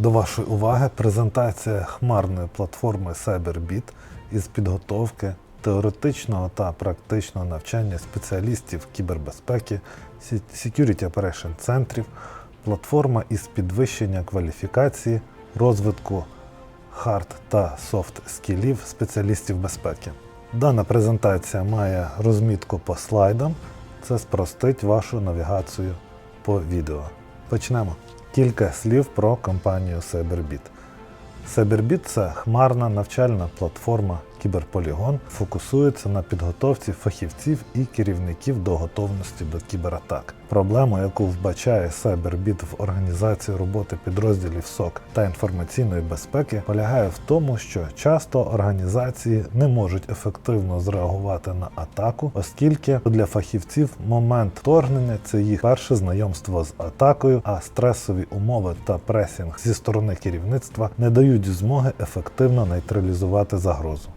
До вашої уваги презентація хмарної платформи CyberBit із підготовки теоретичного та практичного навчання спеціалістів кібербезпеки, Security Operation центрів, платформа із підвищення кваліфікації, розвитку хард та софт скілів спеціалістів безпеки. Дана презентація має розмітку по слайдам. Це спростить вашу навігацію по відео. Почнемо. Кілька слів про компанію CyberBit. CyberBit – це хмарна навчальна платформа Кіберполігон, фокусується на підготовці фахівців і керівників до готовності до кібератак. Проблема, яку вбачає CyberBit в організації роботи підрозділів СОК та інформаційної безпеки, полягає в тому, що часто організації не можуть ефективно зреагувати на атаку, оскільки для фахівців момент вторгнення це їх перше знайомство з атакою, а стресові умови та пресінг зі сторони керівництва не дають змоги ефективно нейтралізувати загрозу.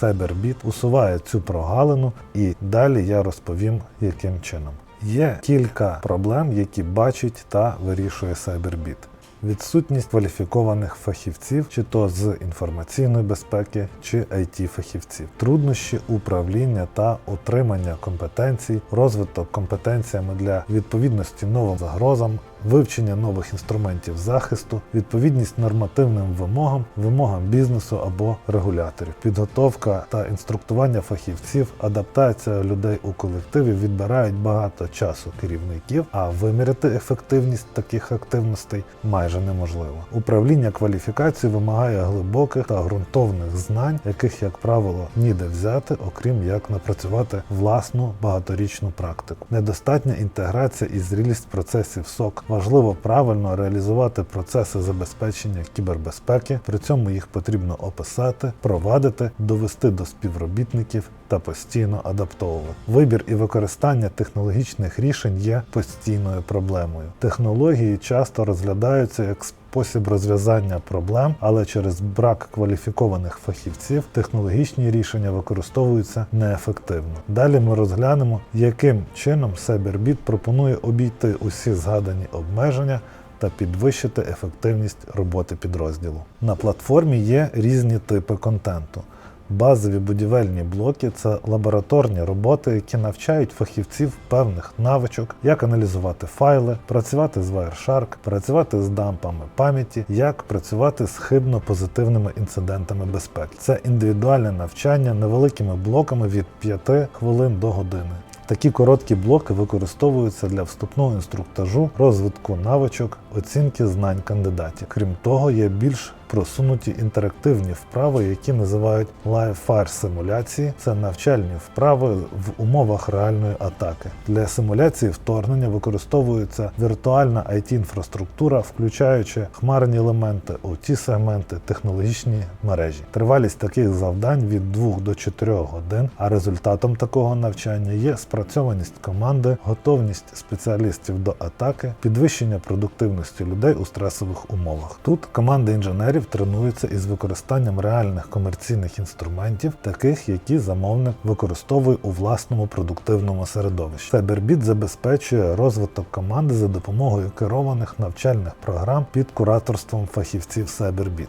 CyberBit усуває цю прогалину, і далі я розповім, яким чином. Є кілька проблем, які бачить та вирішує CyberBit. Відсутність кваліфікованих фахівців, чи то з інформаційної безпеки, чи it фахівців, труднощі управління та отримання компетенцій, розвиток компетенціями для відповідності новим загрозам, вивчення нових інструментів захисту, відповідність нормативним вимогам, вимогам бізнесу або регуляторів, підготовка та інструктування фахівців, адаптація людей у колективі відбирають багато часу керівників, а виміряти ефективність таких активностей майже неможливо. Управління кваліфікацією вимагає глибоких та ґрунтовних знань, яких, як правило, ніде взяти, окрім як напрацювати власну багаторічну практику. Недостатня інтеграція і зрілість процесів СОК. Важливо правильно реалізувати процеси забезпечення кібербезпеки, при цьому їх потрібно описати, провадити, довести до співробітників та постійно адаптовувати. Вибір і використання технологічних рішень є постійною проблемою. Технології часто розглядаються як спосіб розв'язання проблем, але через брак кваліфікованих фахівців технологічні рішення використовуються неефективно. Далі ми розглянемо, яким чином CyberBit пропонує обійти усі згадані обмеження та підвищити ефективність роботи підрозділу. На платформі є різні типи контенту. Базові будівельні блоки це лабораторні роботи, які навчають фахівців певних навичок, як аналізувати файли, працювати з Wireshark, працювати з дампами пам'яті, як працювати з хибно-позитивними інцидентами безпеки. Це індивідуальне навчання невеликими блоками від 5 хвилин до години. Такі короткі блоки використовуються для вступного інструктажу, розвитку навичок, оцінки знань кандидатів. Крім того, є більш просунуті інтерактивні вправи, які називають live-fire симуляції. Це навчальні вправи в умовах реальної атаки. Для симуляції вторгнення використовується віртуальна IT-інфраструктура, включаючи хмарні елементи, OT сегменти, технологічні мережі. Тривалість таких завдань від 2 до 4 годин, а результатом такого навчання є спрацьованість команди, готовність спеціалістів до атаки, підвищення продуктивності людей у стресових умовах. Тут команда інженерів тренується із використанням реальних комерційних інструментів, таких, які замовник використовує у власному продуктивному середовищі. CyberBit забезпечує розвиток команди за допомогою керованих навчальних програм під кураторством фахівців CyberBit.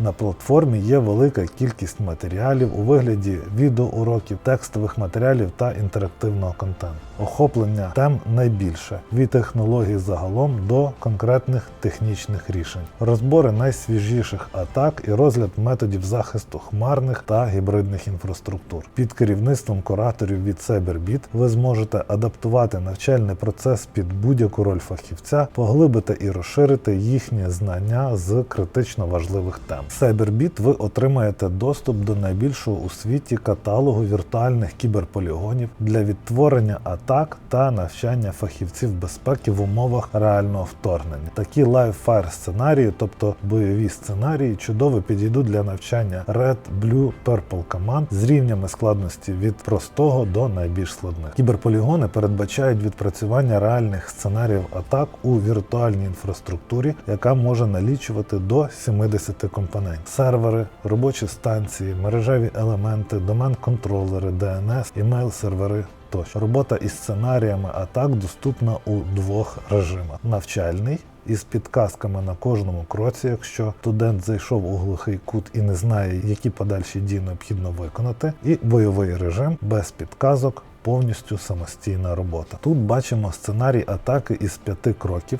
На платформі є велика кількість матеріалів у вигляді відеоуроків, текстових матеріалів та інтерактивного контенту. Охоплення тем найбільше від технологій загалом до конкретних технічних рішень, розбори найсвіжіших атак і розгляд методів захисту хмарних та гібридних інфраструктур. Під керівництвом кураторів від CyberBit ви зможете адаптувати навчальний процес під будь-яку роль фахівця, поглибити і розширити їхні знання з критично важливих тем. В CyberBit ви отримаєте доступ до найбільшого у світі каталогу віртуальних кіберполігонів для відтворення атак та навчання фахівців безпеки в умовах реального вторгнення. Такі live-fire сценарії, тобто бойові сценарії, чудово підійдуть для навчання Red, Blue, Purple команд з рівнями складності від простого до найбільш складних. Кіберполігони передбачають відпрацювання реальних сценаріїв атак у віртуальній інфраструктурі, яка може налічувати до 70 компонентів. Сервери, робочі станції, мережеві елементи, домен-контролери, DNS, імейл-сервери. Тощо робота із сценаріями атак доступна у двох режимах: навчальний із підказками на кожному кроці, якщо студент зайшов у глухий кут і не знає, які подальші дії необхідно виконати, і бойовий режим без підказок. Повністю самостійна робота. Тут бачимо сценарій атаки із п'яти кроків,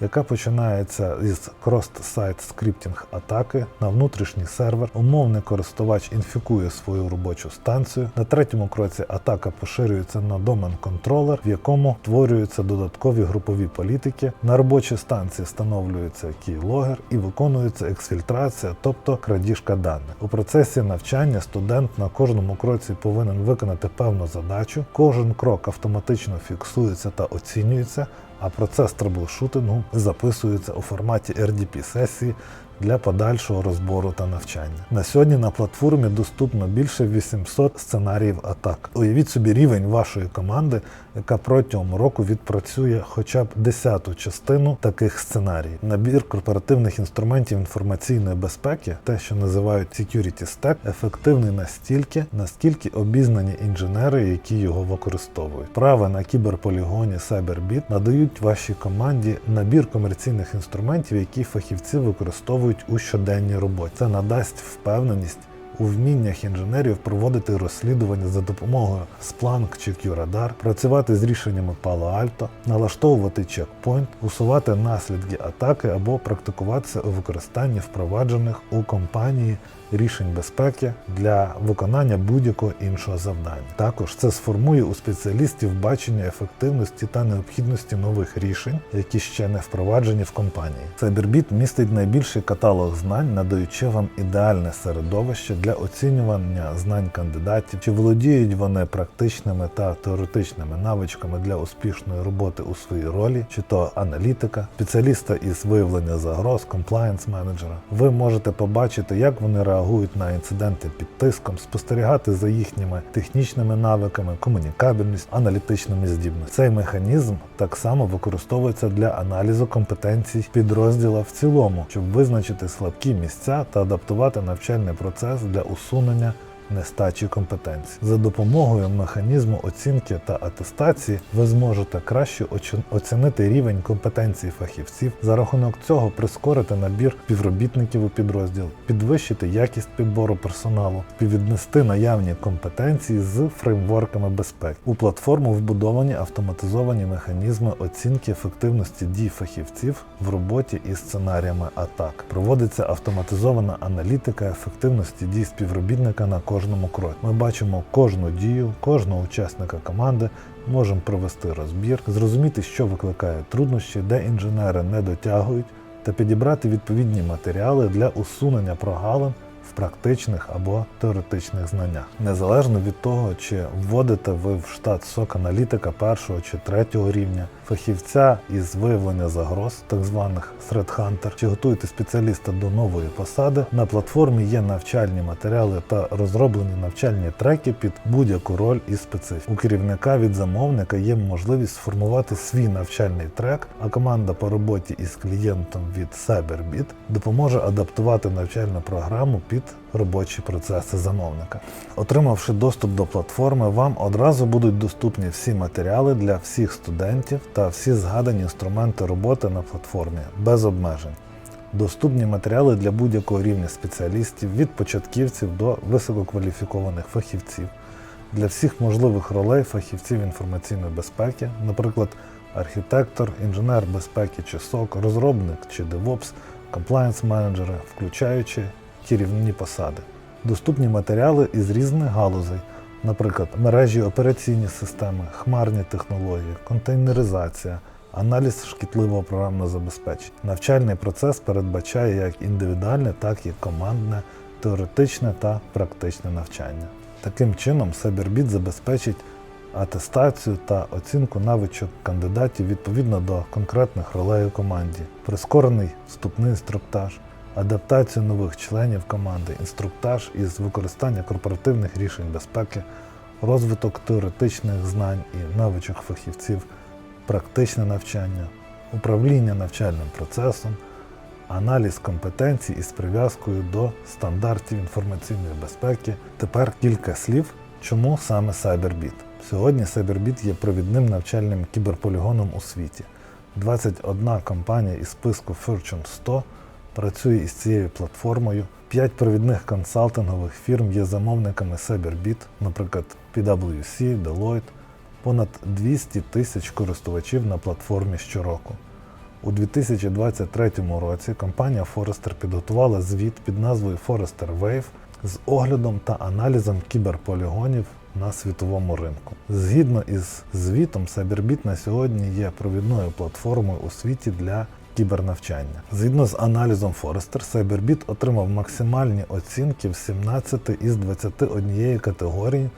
яка починається із cross-site scripting атаки на внутрішній сервер. Умовний користувач інфікує свою робочу станцію. На третьому кроці атака поширюється на домен контролер, в якому створюються додаткові групові політики. На робочій станції встановлюється keylogger і виконується ексфільтрація, тобто крадіжка даних. У процесі навчання студент на кожному кроці повинен виконати певну задачу. Кожен крок автоматично фіксується та оцінюється а процес траблшутингу записується у форматі RDP сесії для подальшого розбору та навчання. На сьогодні на платформі доступно більше 800 сценаріїв атак. Уявіть собі рівень вашої команди, яка протягом року відпрацює хоча б десяту частину таких сценаріїв. Набір корпоративних інструментів інформаційної безпеки, те, що називають Security Stack, ефективний настільки, наскільки обізнані інженери, які його використовують. Прави на кіберполігоні CyberBit надають вашій команді набір комерційних інструментів, які фахівці використовують у щоденній роботі. Це надасть впевненість у вміннях інженерів проводити розслідування за допомогою Splunk чи QRadar, працювати з рішеннями Alto, налаштовувати чекпоінт, усувати наслідки атаки або практикуватися у використанні впроваджених у компанії рішень безпеки для виконання будь-якого іншого завдання. Також це сформує у спеціалістів бачення ефективності та необхідності нових рішень, які ще не впроваджені в компанії. CyberBit містить найбільший каталог знань, надаючи вам ідеальне середовище для оцінювання знань кандидатів, чи володіють вони практичними та теоретичними навичками для успішної роботи у своїй ролі, чи то аналітика, спеціаліста із виявлення загроз, комплаєнс менеджера. Ви можете побачити, як вони реагують на інциденти під тиском, спостерігати за їхніми технічними навиками, комунікабельність, аналітичними здібностями. Цей механізм так само використовується для аналізу компетенцій підрозділа в цілому, щоб визначити слабкі місця та адаптувати навчальний процес для усунення нестачі компетенцій. За допомогою механізму оцінки та атестації ви зможете краще оцінити рівень компетенцій фахівців, за рахунок цього прискорити набір співробітників у підрозділ, підвищити якість підбору персоналу, співвіднести наявні компетенції з фреймворками безпеки. У платформу вбудовані автоматизовані механізми оцінки ефективності дій фахівців в роботі із сценаріями атак. Проводиться автоматизована аналітика ефективності дій співробітника на кожному кроці. Ми бачимо кожну дію, кожного учасника команди, можемо провести розбір, зрозуміти, що викликає труднощі, де інженери не дотягують, та підібрати відповідні матеріали для усунення прогалин в практичних або теоретичних знаннях. Незалежно від того, чи вводите ви в штат сок-аналітика першого чи третього рівня, фахівця із виявлення загроз, так званих Hunter, чи готуєте спеціаліста до нової посади, на платформі є навчальні матеріали та розроблені навчальні треки під будь-яку роль і специфіку. У керівника від замовника є можливість сформувати свій навчальний трек, а команда по роботі із клієнтом від CyberBit допоможе адаптувати навчальну програму під робочі процеси замовника. Отримавши доступ до платформи, вам одразу будуть доступні всі матеріали для всіх студентів та всі згадані інструменти роботи на платформі без обмежень. Доступні матеріали для будь-якого рівня спеціалістів від початківців до висококваліфікованих фахівців. Для всіх можливих ролей фахівців інформаційної безпеки, наприклад, архітектор, інженер безпеки чи СОК, розробник чи DevOps, комплаєнс менеджери, включаючи керівні посади. Доступні матеріали із різних галузей, наприклад, мережі операційні системи, хмарні технології, контейнеризація, аналіз шкідливого програмного забезпечення. Навчальний процес передбачає як індивідуальне, так і командне, теоретичне та практичне навчання. Таким чином, CyberBit забезпечить атестацію та оцінку навичок кандидатів відповідно до конкретних ролей у команді, прискорений вступний інструктаж, адаптацію нових членів команди, інструктаж із використання корпоративних рішень безпеки, розвиток теоретичних знань і навичок фахівців, практичне навчання, управління навчальним процесом, аналіз компетенцій із прив'язкою до стандартів інформаційної безпеки. Тепер кілька слів, чому саме CyberBit. Сьогодні CyberBit є провідним навчальним кіберполігоном у світі. 21 компанія із списку Fortune 100 працює із цією платформою. 5 провідних консалтингових фірм є замовниками CyberBit, наприклад, PwC, Deloitte, понад 200 тисяч користувачів на платформі щороку. У 2023 році компанія Forrester підготувала звіт під назвою Forrester Wave з оглядом та аналізом кіберполігонів на світовому ринку. Згідно із звітом, CyberBit на сьогодні є провідною платформою у світі для кібернавчання. Згідно з аналізом Forrester, CyberBit отримав максимальні оцінки в 17 із 21 категорії,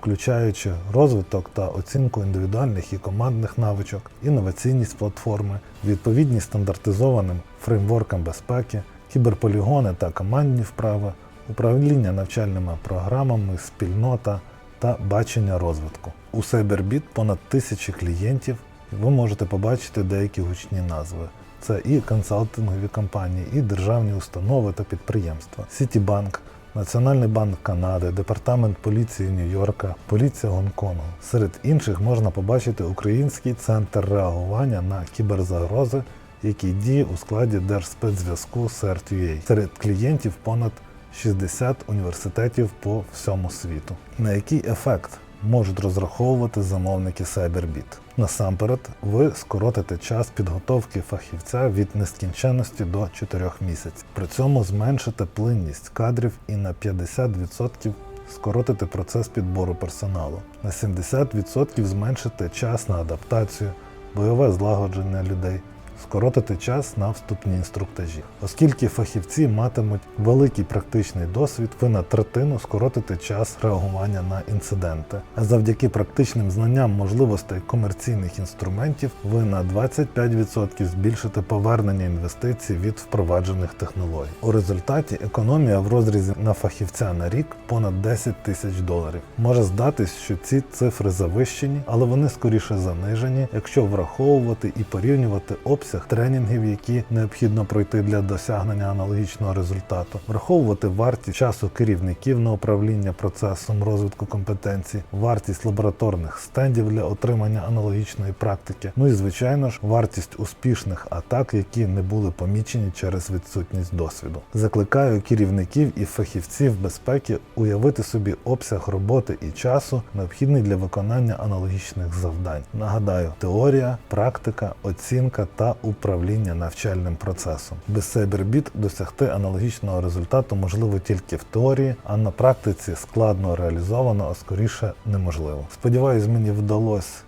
включаючи розвиток та оцінку індивідуальних і командних навичок, інноваційність платформи, відповідність стандартизованим фреймворкам безпеки, кіберполігони та командні вправи, управління навчальними програмами, спільнота та бачення розвитку. У CyberBit понад тисячі клієнтів. Ви можете побачити деякі гучні назви. Це і консалтингові компанії, і державні установи та підприємства. Сітібанк, Національний банк Канади, Департамент поліції Нью-Йорка, поліція Гонконгу. Серед інших можна побачити Український центр реагування на кіберзагрози, який діє у складі Держспецзв'язку CERT.UA. Серед клієнтів понад 60 університетів по всьому світу. На який ефект можуть розраховувати замовники CyberBit? Насамперед, ви скоротите час підготовки фахівця від нескінченності до 4 місяців. При цьому зменшите плинність кадрів і на 50% скоротите процес підбору персоналу. На 70% зменшите час на адаптацію, бойове злагодження людей. Скоротити час на вступні інструктажі. Оскільки фахівці матимуть великий практичний досвід, ви на третину скоротите час реагування на інциденти. А завдяки практичним знанням можливостей комерційних інструментів, ви на 25% збільшите повернення інвестицій від впроваджених технологій. У результаті економія в розрізі на фахівця на рік понад 10 тисяч доларів. Може здатись, що ці цифри завищені, але вони скоріше занижені, якщо враховувати і порівнювати обсяг тренінгів, які необхідно пройти для досягнення аналогічного результату, враховувати вартість часу керівників на управління процесом розвитку компетенцій, вартість лабораторних стендів для отримання аналогічної практики. Ну і звичайно ж, вартість успішних атак, які не були помічені через відсутність досвіду. Закликаю керівників і фахівців безпеки уявити собі обсяг роботи і часу, необхідний для виконання аналогічних завдань. Нагадаю, теорія, практика, оцінка та управління навчальним процесом. Без CyberBit досягти аналогічного результату можливо тільки в теорії, а на практиці складно реалізовано, а скоріше неможливо. Сподіваюсь, мені вдалося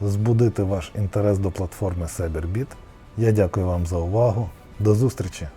збудити ваш інтерес до платформи CyberBit. Я дякую вам за увагу. До зустрічі!